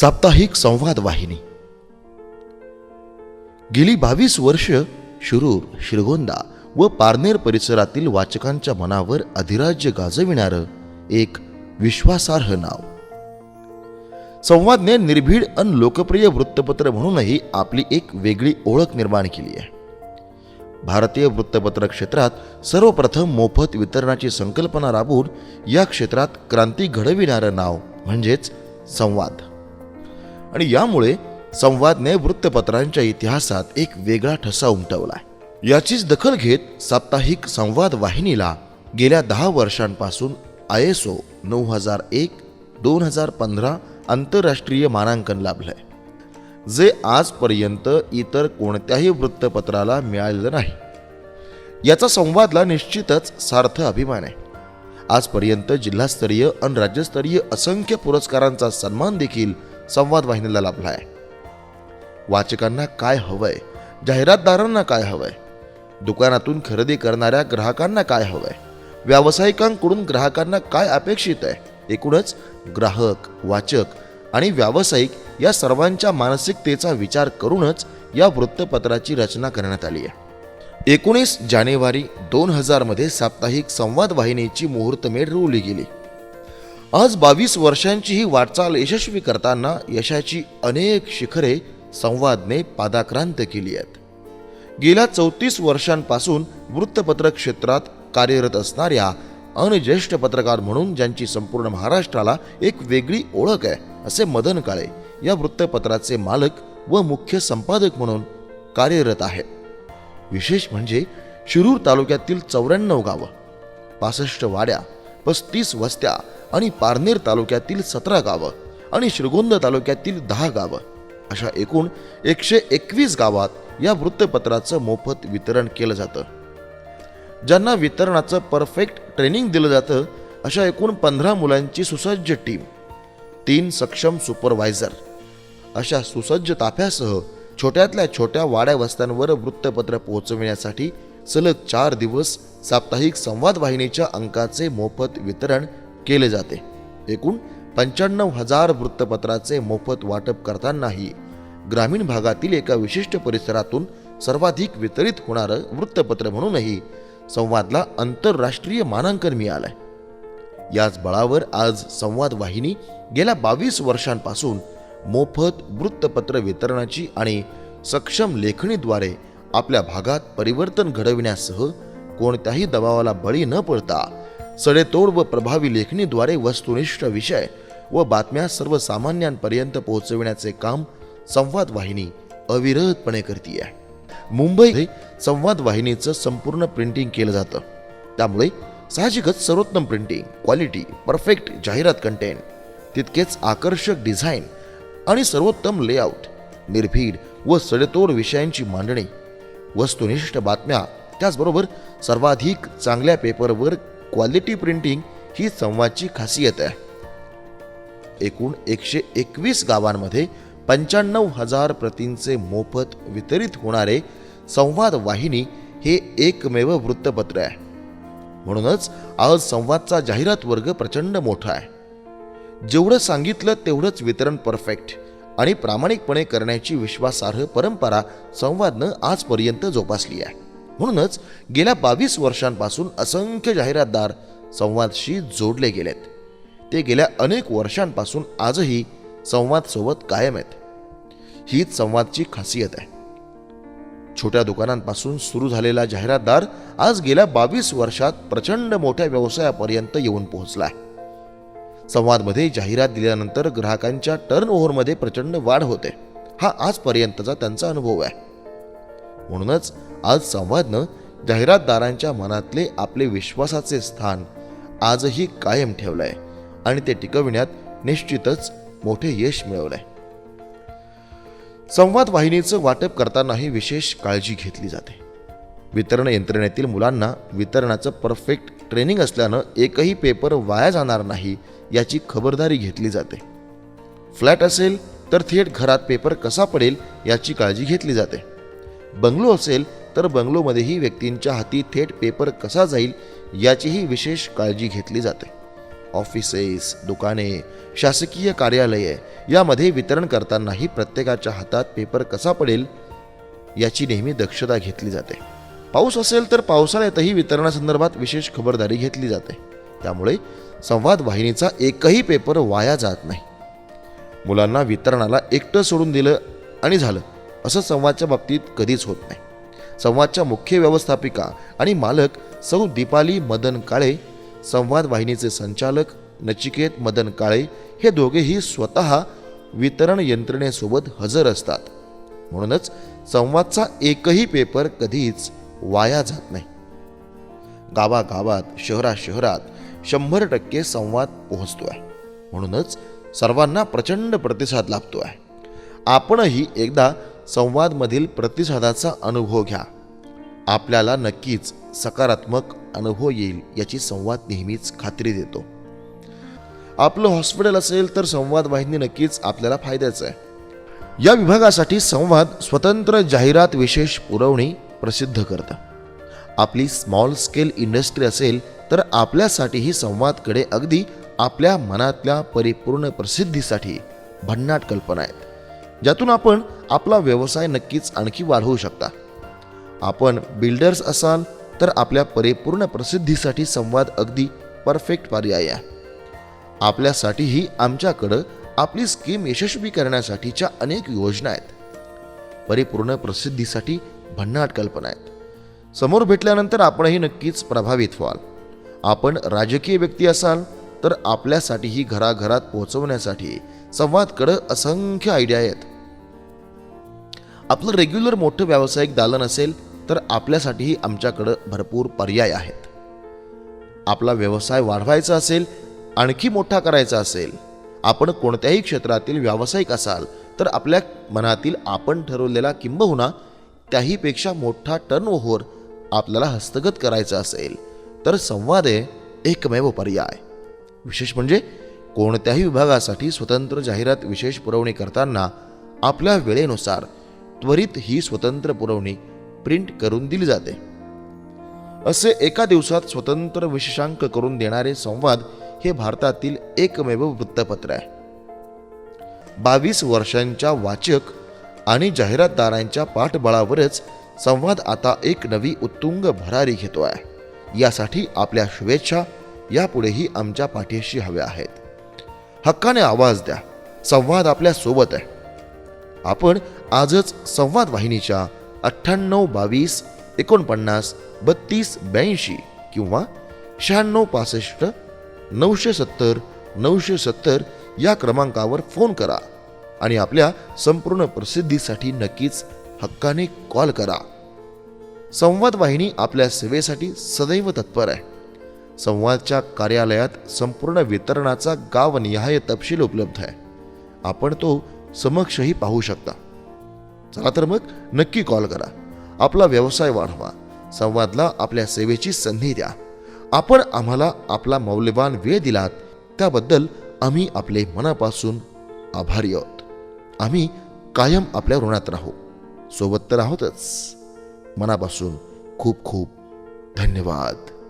साप्ताहिक संवाद वाहिनी. गेली बावीस वर्ष शिरूर श्रीगोंदा व पारनेर परिसरातील वाचकांच्या मनावर अधिराज्य गाजविणारं एक विश्वासार्ह नाव. संवादने निर्भीड अन लोकप्रिय वृत्तपत्र म्हणूनही आपली एक वेगळी ओळख निर्माण केली आहे. भारतीय वृत्तपत्र क्षेत्रात सर्वप्रथम मोफत वितरणाची संकल्पना राबवून या क्षेत्रात क्रांती घडविणारं नाव म्हणजेच संवाद. आणि यामुळे संवादने वृत्तपत्रांच्या इतिहासात एक वेगळा ठसा उमटवला याचीच दखल घेत साप्ताहिक संवाद वाहिनीला गेल्या दहा वर्षांपासून आय एस ओ नऊ हजार एक दोन हजार पंधरा आंतरराष्ट्रीय मानांकन लाभलंय. जे आजपर्यंत इतर कोणत्याही वृत्तपत्राला मिळालेलं नाही. याचा संवादला निश्चितच सार्थ अभिमान आहे. आजपर्यंत जिल्हास्तरीय आणि राज्यस्तरीय असंख्य पुरस्कारांचा सन्मान देखील संवाद वाहिनीला लाभला आहे वाचकांना काय हवंय? जाहिरातदारांना काय हवंय? दुकानातून खरेदी करणाऱ्या ग्राहकांना काय हवंय? व्यावसायिकांकडून ग्राहकांना काय अपेक्षित आहे? एकूणच ग्राहक वाचक आणि व्यावसायिक या सर्वांच्या मानसिकतेचा विचार करूनच या वृत्तपत्राची रचना करण्यात आली आहे. एकोणीस जानेवारी दोन हजारमध्ये साप्ताहिक संवाद वाहिनीची मुहूर्तमेढ रोवली गेली. आज बावीस वर्षांची ही वाटचाल यशस्वी करताना यशाची अनेक शिखरे संवादने पादाक्रांत केली आहेत. गेल्या चौतीस वर्षांपासून वृत्तपत्र क्षेत्रात कार्यरत असणाऱ्या अनज्येष्ठ पत्रकार म्हणून ज्यांची संपूर्ण महाराष्ट्राला एक वेगळी ओळख आहे असे मदन काळे या वृत्तपत्राचे मालक व मुख्य संपादक म्हणून कार्यरत आहेत. विशेष म्हणजे शिरूर तालुक्यातील चौऱ्याण्णव गावं पासष्ट वाड्या पस्तीस वस्त्या आणि पारनेर तालुक्यातील सतरा गावं आणि श्रीगोंद तालुक्यातील दहा गावं. अशा एकूण एकशे एकवीस गावात या वृत्तपत्राचं मोफत वितरण केलं जातं. ज्यांना वितरणाचं परफेक्ट ट्रेनिंग दिलं जातं अशा एकूण पंधरा मुलांची सुसज्ज टीम तीन सक्षम सुपरवायझर. अशा सुसज्ज ताफ्यासह छोट्यातल्या छोट्या वाड्या वस्त्यांवर वृत्तपत्र पोहोचविण्यासाठी सलग चार दिवस साप्ताहिक संवाद वाहिनीच्या अंकाचे मोफत वितरण केले जाते. एकूण पंच्याण्णव हजार वृत्तपत्राचे मोफत वाटप करतानाही ग्रामीण भागातील एका विशिष्ट परिसरातून सर्वाधिक वितरित होणारं वृत्तपत्र म्हणूनही संवादला आंतरराष्ट्रीय मानांकन मिळालंय. याच बळावर आज संवाद वाहिनी गेल्या बावीस वर्षांपासून मोफत वृत्तपत्र वितरणाची आणि सक्षम लेखणीद्वारे आपल्या भागात परिवर्तन घडविण्यासह कोणत्याही दबावाला बळी न पडता सडेतोड व प्रभावी लेखणीद्वारे वस्तुनिष्ठ विषय व बातम्या सर्वसामान्यांपर्यंत पोहोचविण्याचे काम संवाद वाहिनी अविरतपणे करते मुंबई संवाद वाहिनीचं संपूर्ण प्रिंटिंग केलं जातं. त्यामुळे साहजिकच सर्वोत्तम प्रिंटिंग क्वालिटी परफेक्ट जाहिरात कंटेंट तितकेच आकर्षक डिझाईन आणि सर्वोत्तम लेआउट निर्भीड व सडेतोड विषयांची मांडणी वस्तुनिष्ठ बातम्या त्याचबरोबर सर्वाधिक चांगल्या पेपरवर क्वालिटी प्रिंटिंग ही संवादची खासियत आहे. एकूण एकशे एकवीस गावांमध्ये पंच्याण्णव हजार प्रतींचे मोफत वितरित होणारे संवाद वाहिनी हे एकमेव वृत्तपत्र आहे. म्हणूनच आज संवादचा जाहिरात वर्ग प्रचंड मोठा आहे. जेवढं सांगितलं तेवढंच वितरण परफेक्ट आणि प्रामाणिकपणे करण्याची विश्वासार्ह परंपरा संवादनं आजपर्यंत जोपासली आहे. म्हणूनच गेल्या बावीस वर्षांपासून असंख्य जाहिरातदार संवादशी जोडले गेलेत. ते गेल्या अनेक वर्षांपासून आजही संवादसोबत कायम आहेत. हीच संवादची खासियत आहे. छोट्या दुकानांपासून सुरू झालेला जाहिरातदार आज गेल्या बावीस वर्षात प्रचंड मोठ्या व्यवसायापर्यंत येऊन पोहोचला आहे. संवादमध्ये जाहिरात दिल्यानंतर ग्राहकांच्या टर्न ओव्हरमध्ये प्रचंड वाढ होते. हा आजपर्यंतचा त्यांचा अनुभव आहे. म्हणूनच आज संवादनं जाहिरातदारांच्या मनातले आपले विश्वासाचे स्थान आजही कायम ठेवलंय आणि ते टिकविण्यात निश्चितच मोठे यश मिळवलंय. संवाद वाहिनीचं वाटप करतानाही विशेष काळजी घेतली जाते. वितरण यंत्रणेतील मुलांना वितरणाचं परफेक्ट ट्रेनिंग असल्यानं एकही पेपर वाया जाणार नाही याची खबरदारी घेतली जाते. फ्लॅट असेल तर थेट घरात पेपर कसा पडेल याची काळजी घेतली जाते. बंगलो असेल तर बंगलोमध्येही व्यक्तींच्या हाती थेट पेपर कसा जाईल याचीही विशेष काळजी घेतली जाते. ऑफिसेस दुकाने शासकीय कार्यालये यामध्ये वितरण करतानाही प्रत्येकाच्या हातात पेपर कसा पडेल याची नेहमी दक्षता घेतली जाते. पाऊस असेल तर पावसाळ्यातही वितरणासंदर्भात विशेष खबरदारी घेतली जाते. त्यामुळे संवाद वाहिनीचा एकही पेपर वाया जात नाही. मुलांना वितरणाला एकटं सोडून दिलं आणि झालं. असं संवादच्या बाबतीत कधीच होत नाही. संवादच्या मुख्य व्यवस्थापिका आणि मालक सौ दीपाली मदन काळे संवाद वाहिनीचे संचालक नचिकेत मदन काळे हे दोघेही स्वतः वितरण यंत्रणेसोबत हजर असतात. म्हणूनच संवादचा एकही पेपर कधीच वाया जात नाही. गावागावात शहरा शहरात शंभर टक्के संवाद पोहोचतो आहे म्हणूनच सर्वांना प्रचंड प्रतिसाद लाभतो आहे आपणही एकदा संवादमधील प्रतिसादाचा अनुभव घ्या. आपल्याला नक्कीच सकारात्मक अनुभव येईल याची संवाद नेहमीच खात्री देतो. आपलं हॉस्पिटल असेल तर संवाद वाहिनी नक्कीच आपल्याला फायद्याचं आहे. या विभागासाठी संवाद स्वतंत्र जाहिरात विशेष पुरवणी प्रसिद्ध करतं. आपली स्मॉल स्केल इंडस्ट्री असेल तर आपल्यासाठीही संवादकडे अगदी आपल्या मनातल्या परिपूर्ण प्रसिद्धीसाठी भन्नाट कल्पना आहेत. ज्यातून आपण आपला व्यवसाय नक्कीच आणखी वाढवू शकता. आपण बिल्डर्स असाल तर आपल्या परिपूर्ण प्रसिद्धीसाठी संवाद अगदी परफेक्ट पर्याय आहे. आपल्यासाठीही आमच्याकडं आपली स्कीम यशस्वी करण्यासाठीच्या अनेक योजना आहेत. परिपूर्ण प्रसिद्धीसाठी भन्नाट कल्पना आहेत. समोर भेटल्यानंतर आपणही नक्कीच प्रभावित व्हाल. आपण राजकीय व्यक्ती असाल तर आपल्यासाठीही घराघरात पोहोचवण्यासाठी संवादकडं असंख्य आयडिया आहेत. आपलं रेग्युलर मोठं व्यावसायिक दालन असेल तर आपल्यासाठीही आमच्याकडं भरपूर पर्याय आहेत. आपला व्यवसाय वाढवायचा असेल आणखी मोठा करायचा असेल आपण कोणत्याही क्षेत्रातील व्यावसायिक असाल तर आपल्या मनातील आपण ठरवलेला किंबहुना त्याहीपेक्षा मोठा टर्नओव्हर आपल्याला हस्तगत करायचा असेल तर संवाद आहे एकमेव पर्याय. विशेष म्हणजे कोणत्याही विभागासाठी स्वतंत्र जाहिरात विशेष पुरवणी करताना आपल्या वेळेनुसार त्वरित ही स्वतंत्र पुरवणी प्रिंट करून दिली जाते. असे एका दिवसात स्वतंत्र विशेषांक करून देणारे संवाद हे भारतातील एकमेव वृत्तपत्र आहे. बावीस वर्षांच्या वाचक आणि जाहिरातदारांच्या पाठबळावरच संवाद आता एक नवी उत्तुंग भरारी घेतो आहे. यासाठी आपल्या शुभेच्छा यापुढेही आमच्या पाठीशी हव्या आहेत. हक्काने आवाज द्या. संवाद आपल्यासोबत आहे. आपण आजच संवाद वाहिनीच्या अठ्ठ्याण्णव बावीस एकोणपन्नास बत्तीस ब्याऐंशी किंवा शहाण्णव पासष्ट नऊशे सत्तर नऊशे सत्तर या क्रमांकावर फोन करा आणि आपल्या संपूर्ण प्रसिद्धीसाठी नक्कीच हक्काने कॉल करा. संवाद वाहिनी आपल्या सेवेसाठी सदैव तत्पर आहे. संवादच्या कार्यालयात संपूर्ण वितरणाचा गावनिहाय तपशील उपलब्ध आहे. आपण तो समक्षही पाहू शकता. चला तर मग नक्की कॉल करा. आपला व्यवसाय वाढवा. संवादला आपल्या सेवेची संधी द्या. आपण आम्हाला आपला मौल्यवान वेळ दिलात त्याबद्दल आम्ही आपले मनापासून आभारी आहोत. आम्ही कायम आपल्या ऋणात राहू. सोबत तर आहोतच. मनापासून खूप खूप धन्यवाद.